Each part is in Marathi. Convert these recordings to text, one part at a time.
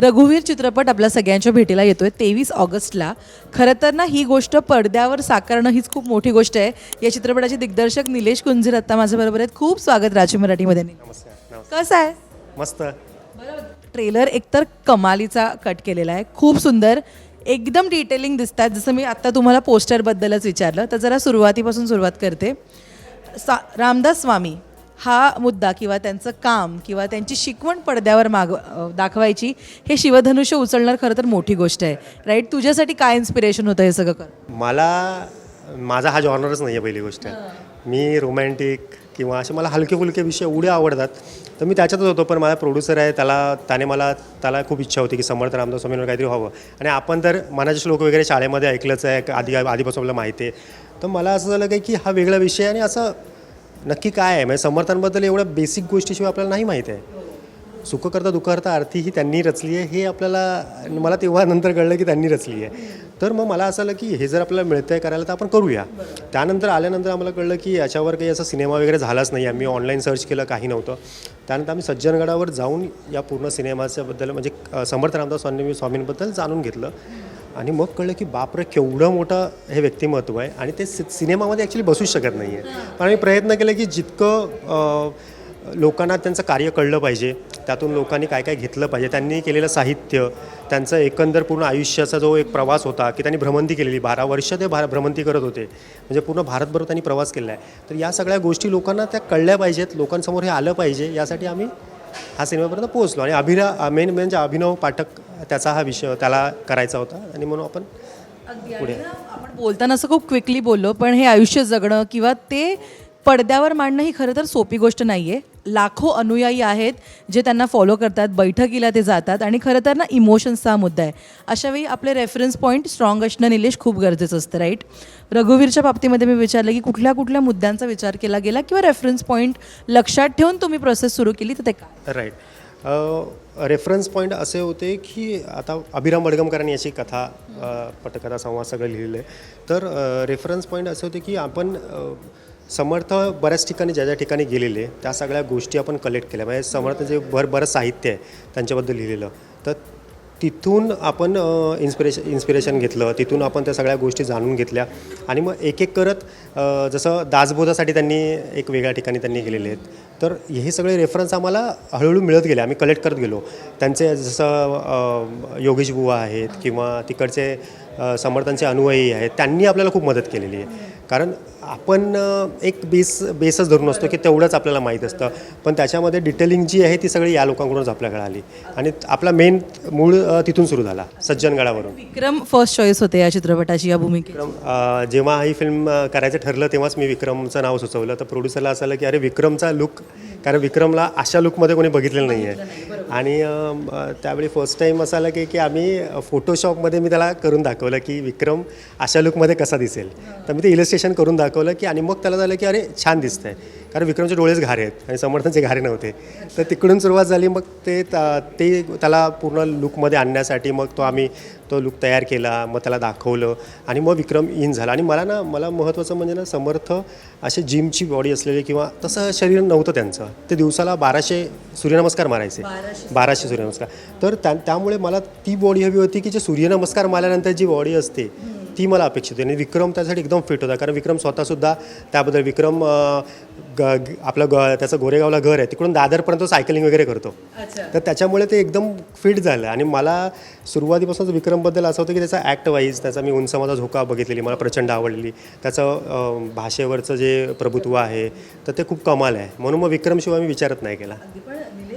रघुवीर चित्रपट आपल्या सगळ्यांच्या भेटीला येतोय. तेवीस ऑगस्टला. खरं तर ना ही गोष्ट पडद्यावर साकारणं हीच खूप मोठी गोष्ट आहे. या चित्रपटाचे दिग्दर्शक निलेश कुंजीर आत्ता माझ्याबरोबर आहेत. खूप स्वागत राजी मराठीमध्ये. कसं आहे? मस्त. ट्रेलर एकतर कमालीचा कट केलेला आहे. खूप सुंदर. एकदम डिटेलिंग दिसतात जसं मी आत्ता तुम्हाला पोस्टरबद्दलच विचारलं तर जरा सुरुवातीपासून सुरुवात करते. सा रामदास स्वामी. हा मुद्दा किंवा त्यांचं काम किंवा त्यांची शिकवण पडद्यावर माग दाखवायची हे शिवधनुष्य उचलणार खरं तर मोठी गोष्ट आहे. राईट तुझ्यासाठी काय इन्स्पिरेशन होतं हे सगळं कर. मला माझा हा जॉनरच नाही आहे पहिली गोष्ट. मी रोमॅन्टिक किंवा असे मला हलके फुलके विषय एवढे आवडतात तर मी त्याच्यातच होतो पण माझा प्रोड्युसर आहे त्याला त्याने मला त्याला खूप इच्छा होती की समर्थ रामदास स्वामींवर काहीतरी व्हावं. आणि आपण तर मनाचे श्लोक वगैरे शाळेमध्ये ऐकलंच आहे आधी आधीपासून आपल्याला माहिती आहे. तर मला असं झालं काही की हा वेगळा विषय आणि असं नक्की काय आहे? म्हणजे समर्थांबद्दल एवढ्या बेसिक गोष्टीशिवाय आपल्याला नाही माहीत आहे. सुख करता दुःख करता आरती ही त्यांनी रचली आहे. हे आपल्याला मला तेव्हा नंतर कळलं की त्यांनी रचली आहे. तर मग मला असं आलं की हे जर आपल्याला मिळतं आहे करायला तर आपण करूया. त्यानंतर आल्यानंतर आम्हाला कळलं की याच्यावर काही असा सिनेमा वगैरे झालाच नाही. आम्ही ऑनलाईन सर्च केलं काही नव्हतं. त्यानंतर आम्ही सज्जनगडावर जाऊन या पूर्ण सिनेमाच्याबद्दल म्हणजे समर्थ रामदास स्वामी स्वामींबद्दल जाणून घेतलं. आणि मग कळलं की बापरे केवढं मोठं हे व्यक्तिमत्व आहे. आणि ते सि सिनेमामध्ये ॲक्च्युली बसूच शकत नाही आहे पण आम्ही प्रयत्न केले की जितकं लोकांना त्यांचं कार्य कळलं पाहिजे त्यातून लोकांनी काय काय घेतलं पाहिजे त्यांनी केलेलं साहित्य त्यांचं एकंदर पूर्ण आयुष्याचा जो एक प्रवास होता की त्यांनी भ्रमंती केलेली बारा वर्ष ते भा भ्रमंती करत होते. म्हणजे पूर्ण भारतभर त्यांनी प्रवास केला आहे. तर या सगळ्या गोष्टी लोकांना त्या कळल्या पाहिजेत लोकांसमोर हे आलं पाहिजे यासाठी आम्ही हा सिनेमापर्यंत पोहोचलो आणि अभिरा मेन म्हणजे अभिनव पाठक त्याचा हा विषय त्याला करायचा होता आणि म्हणून आपण पुढे आपण बोलताना असं खूप क्विकली बोललो पण हे आयुष्य जगणं किंवा ते पडद्यावर मांडणं ही खरं तर सोपी गोष्ट नाही आहे लाखो अनुयायी आहेत जे त्यांना फॉलो करतात बैठकीला ते जातात आणि खरं तर ना इमोशन्सचा हा मुद्दा आहे. अशावेळी आपले रेफरन्स पॉईंट स्ट्रॉंग असणं निलेश खूप गरजेचं असतं राईट रघुवीरच्या बाबतीमध्ये मी विचारलं की कुठल्या कुठल्या मुद्द्यांचा विचार केला गेला किंवा रेफरन्स पॉईंट लक्षात ठेवून तुम्ही प्रोसेस सुरू केली तर ते काय? राईट रेफरन्स पॉईंट असे होते की आता अभिराम बडगमकरांनी याची कथा पटकथा संवाद सगळं लिहिलेलं आहे. तर रेफरन्स पॉईंट असे होते की आपण समर्थ बऱ्याच ठिकाणी ज्या ज्या ठिकाणी गेलेले त्या सगळ्या गोष्टी आपण कलेक्ट केल्या. म्हणजे समर्थ जे भर बरंच साहित्य आहे त्यांच्याबद्दल लिहिलेलं. तर तिथून आपण इन्स्पिरेशन इन्स्पिरेशन घेतलं. तिथून आपण त्या सगळ्या गोष्टी जाणून घेतल्या. आणि मग एक एक करत जसं दासबोधासाठी त्यांनी एक वेगळ्या ठिकाणी त्यांनी गेलेले आहेत. तर हे सगळे रेफरन्स आम्हाला हळूहळू मिळत गेले. आम्ही कलेक्ट करत गेलो. त्यांचे जसं योगेश बुवा आहेत किंवा तिकडचे समर्थांचे अनुयायी आहेत त्यांनी आपल्याला खूप मदत केलेली आहे. कारण आपण एक बेस बेसच धरून असतो की तेवढंच आपल्याला माहीत असतं. पण त्याच्यामध्ये डिटेलिंग जी आहे ती सगळी या लोकांकडूनच आपल्याकडे आली. आणि आपला मेन मूळ तिथून सुरू झाला सज्जनगडावरून. विक्रम फर्स्ट चॉईस होते या चित्रपटाची या भूमिकेत विक्रम जेव्हा ही फिल्म करायचं ठरलं तेव्हाच मी विक्रमचं नाव सुचवलं. तर प्रोड्युसरला असं आलं की अरे विक्रमचा लुक कारण विक्रमला अशा लुकमध्ये कोणी बघितलेलं नाही आहे आणि त्यावेळी फर्स्ट टाईम असं आलं की की आम्ही फोटोशॉपमध्ये मी त्याला करून दाखवलं की विक्रम अशा लुकमध्ये कसा दिसेल. तर मी ते इलस्ट्रेशन करून दाखवलं की आणि मग त्याला झालं की अरे छान दिसतं आहे कारण विक्रमचे डोळेच घारे आहेत आणि समर्थनचे घारे नव्हते. तर तिकडून सुरुवात झाली मग ते त- ते त्याला पूर्ण लुकमध्ये आणण्यासाठी मग तो आम्ही तो लुक तयार केला मग त्याला दाखवलं आणि मग विक्रम इन झाला. आणि मला ना मला महत्त्वाचं म्हणजे ना समर्थ असे जिमची बॉडी असलेली किंवा तसं शरीर नव्हतं त्यांचं. ते दिवसाला बाराशे सूर्यनमस्कार मारायचे. बाराशे सूर्यनमस्कार. तर त्या त्यामुळे मला ती बॉडी हवी होती की जे सूर्यनमस्कार मारल्यानंतर जी बॉडी असते ती मला अपेक्षित होती. आणि विक्रम त्यासाठी एकदम फिट होता. कारण विक्रम स्वतःसुद्धा त्याबद्दल विक्रम ग आपलं ग त्याचं गोरेगावला घर आहे. तिकडून दादरपर्यंत सायकलिंग वगैरे करतो. तर त्याच्यामुळे ते एकदम फिट झालं. आणि मला सुरुवातीपासूनच विक्रमबद्दल असं होतं की त्याचा ॲक्ट वाईज त्याचा मी उंच माझा झोका बघितलेली मला प्रचंड आवडलेली. त्याचं भाषेवरचं जे प्रभुत्व आहे तर ते खूप कमाल आहे. म्हणून मग विक्रमशिवाय मी विचारत नाही केला.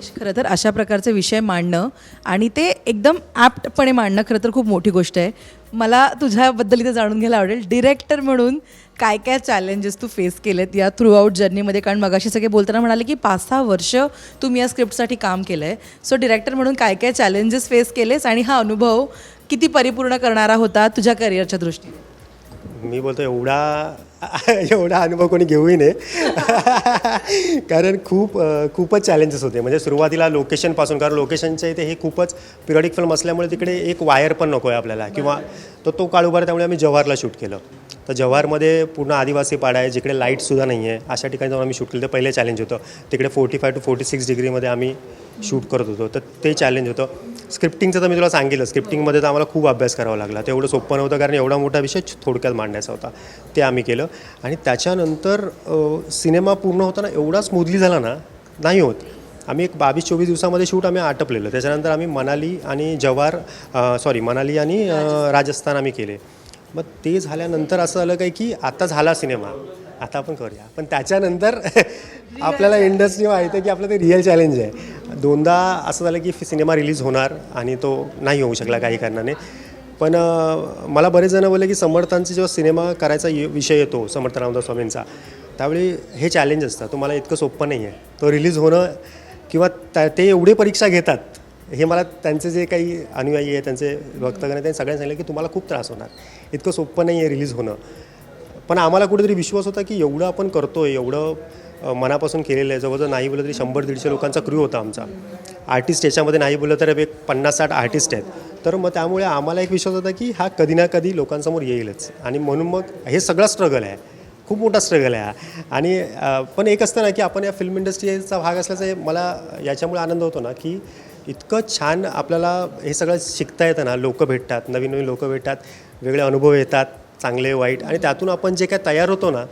निलेश खरं तर अशा प्रकारचे विषय मांडणं आणि ते एकदम ॲप्टपणे मांडणं खरं तर खूप मोठी गोष्ट आहे. मला तुझ्याबद्दल इथे जाणून घ्यायला आवडेल. डिरेक्टर म्हणून काय काय चॅलेंजेस तू फेस केलेत या थ्रू आउट जर्नीमध्ये कारण मगाशी सगळे बोलताना म्हणाले की पाच सहा वर्ष तुम्ही या स्क्रिप्टसाठी काम केलं आहे सो डिरेक्टर म्हणून काय काय चॅलेंजेस फेस केलेस आणि हा अनुभव किती परिपूर्ण करणारा होता तुझ्या करिअरच्या दृष्टीने? मी बोलतो एवढा एवढा अनुभव कोणी घेऊही नये. कारण खूप खूपच चॅलेंजेस होते. म्हणजे सुरुवातीला लोकेशनपासून कारण लोकेशनच्या इथे हे खूपच पिरियडिक फिल्म असल्यामुळे तिकडे एक वायर पण नको आहे आपल्याला. किंवा तो तो उभार त्यामुळे आम्ही जव्हारला शूट केलं. तर जव्हारमध्ये पूर्ण आदिवासी पाडा आहे जिकडे लाईटसुद्धा नाही आहे अशा ठिकाणी जाऊन आम्ही शूट केलं. तर पहिले चॅलेंज होतं. तिकडे forty five two forty six डिग्रीमध्ये आम्ही शूट करत होतो. तर ते चॅलेंज होतं. स्क्रिप्टिंगचं तर मी तुला सांगितलं. स्क्रिप्टिंगमध्ये तर आम्हाला खूप अभ्यास करावा लागला. तेवढं सोपं नव्हतं कारण एवढा मोठा विषय थोडक्यात मांडायचा होता. ते आम्ही केलं. आणि त्याच्यानंतर सिनेमा पूर्ण होताना एवढा स्मूथली झाला ना नाही होत. आम्ही एक बावीस चोवीस दिवसामध्ये शूट आम्ही आटपलेलं. त्याच्यानंतर आम्ही मनाली आणि जव्हार सॉरी मनाली आणि राजस्थान. आम्ही केले. मग ते झाल्यानंतर असं झालं काय की आता झाला सिनेमा. आता आपण करूया. पण त्याच्यानंतर आपल्याला इंडस्ट्री माहिती आहे की आपलं ते रिअल चॅलेंज आहे. दोनदा असं झालं की सिनेमा रिलीज होणार आणि तो नाही होऊ शकला काही कारणाने. पण मला बरेच जण बोलले की समर्थांचा जेव्हा सिनेमा करायचा विषय येतो समर्थ रामदास स्वामींचा त्यावेळी हे चॅलेंज असतं. तुम्हाला इतकं सोपं नाही आहे तो रिलीज होणं किंवा त्या ते एवढे परीक्षा घेतात हे मला त्यांचे जे काही अनुयायी आहे त्यांचे भक्तगण आहे त्यांनी सगळ्यांनी सांगितलं की तुम्हाला खूप त्रास होणार. इतकं सोपं नाही आहे रिलीज होणं. पण आम्हाला कुठेतरी विश्वास होता की एवढं आपण करतोय एवढं मनापासून केलेलं आहे. जवळजवळ नाही बोललं तरी शंभर दीडशे लोकांचा क्रू होता आमचा. आर्टिस्ट याच्यामध्ये नाही बोललं तर एक पन्नास साठ आर्टिस्ट आहेत. तर मग त्यामुळे आम्हाला एक विश्वास होता की हा कधी ना कधी लोकांसमोर येईलच. आणि म्हणून मग हे सगळं स्ट्रगल आहे. खूप मोठा स्ट्रगल आहे आणि पण एक असतं ना की आपण या फिल्म इंडस्ट्रीचा भाग असल्याचा मला याच्यामुळे आनंद होतो ना की इतकं छान आपल्याला हे सगळं शिकता येतं ना. लोकं भेटतात नवीन नवीन लोकं भेटतात वेगळे अनुभव येतात चांगले वाईट. आणि त्यातून आपण जे काय तयार होतो ना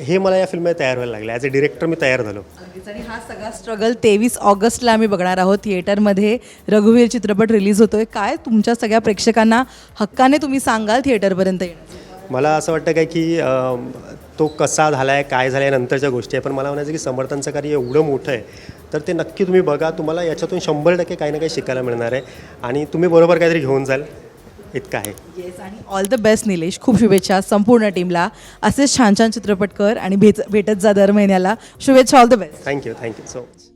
हे मला या फिल्ममध्ये तयार व्हायला लागलं. ॲज अ डिरेक्टर मी तयार झालो. अगदीच. आणि हा सगळा स्ट्रगल तेवीस ऑगस्टला आम्ही बघणार आहोत. थिएटरमध्ये रघुवीर चित्रपट रिलीज होतोय. काय तुमच्या सगळ्या प्रेक्षकांना हक्काने तुम्ही सांगाल थिएटरपर्यंत येण्याचं मला असं वाटतं काय की तो कसा झाला आहे काय झाला आहे नंतरच्या गोष्टी आहे. पण मला म्हणायचं की समर्थांचं कार्य एवढं मोठं आहे तर ते नक्की तुम्ही बघा. तुम्हाला याच्यातून शंभर टक्के काही ना काही शिकायला मिळणार आहे. आणि तुम्ही बरोबर काहीतरी घेऊन जाल. इतकं आहे. येस आणि ऑल द बेस्ट निलेश खूप शुभेच्छा संपूर्ण टीमला असेच छान छान चित्रपट कर आणि भेट भेटत जा दर महिन्याला. शुभेच्छा all the best thank you thank you so much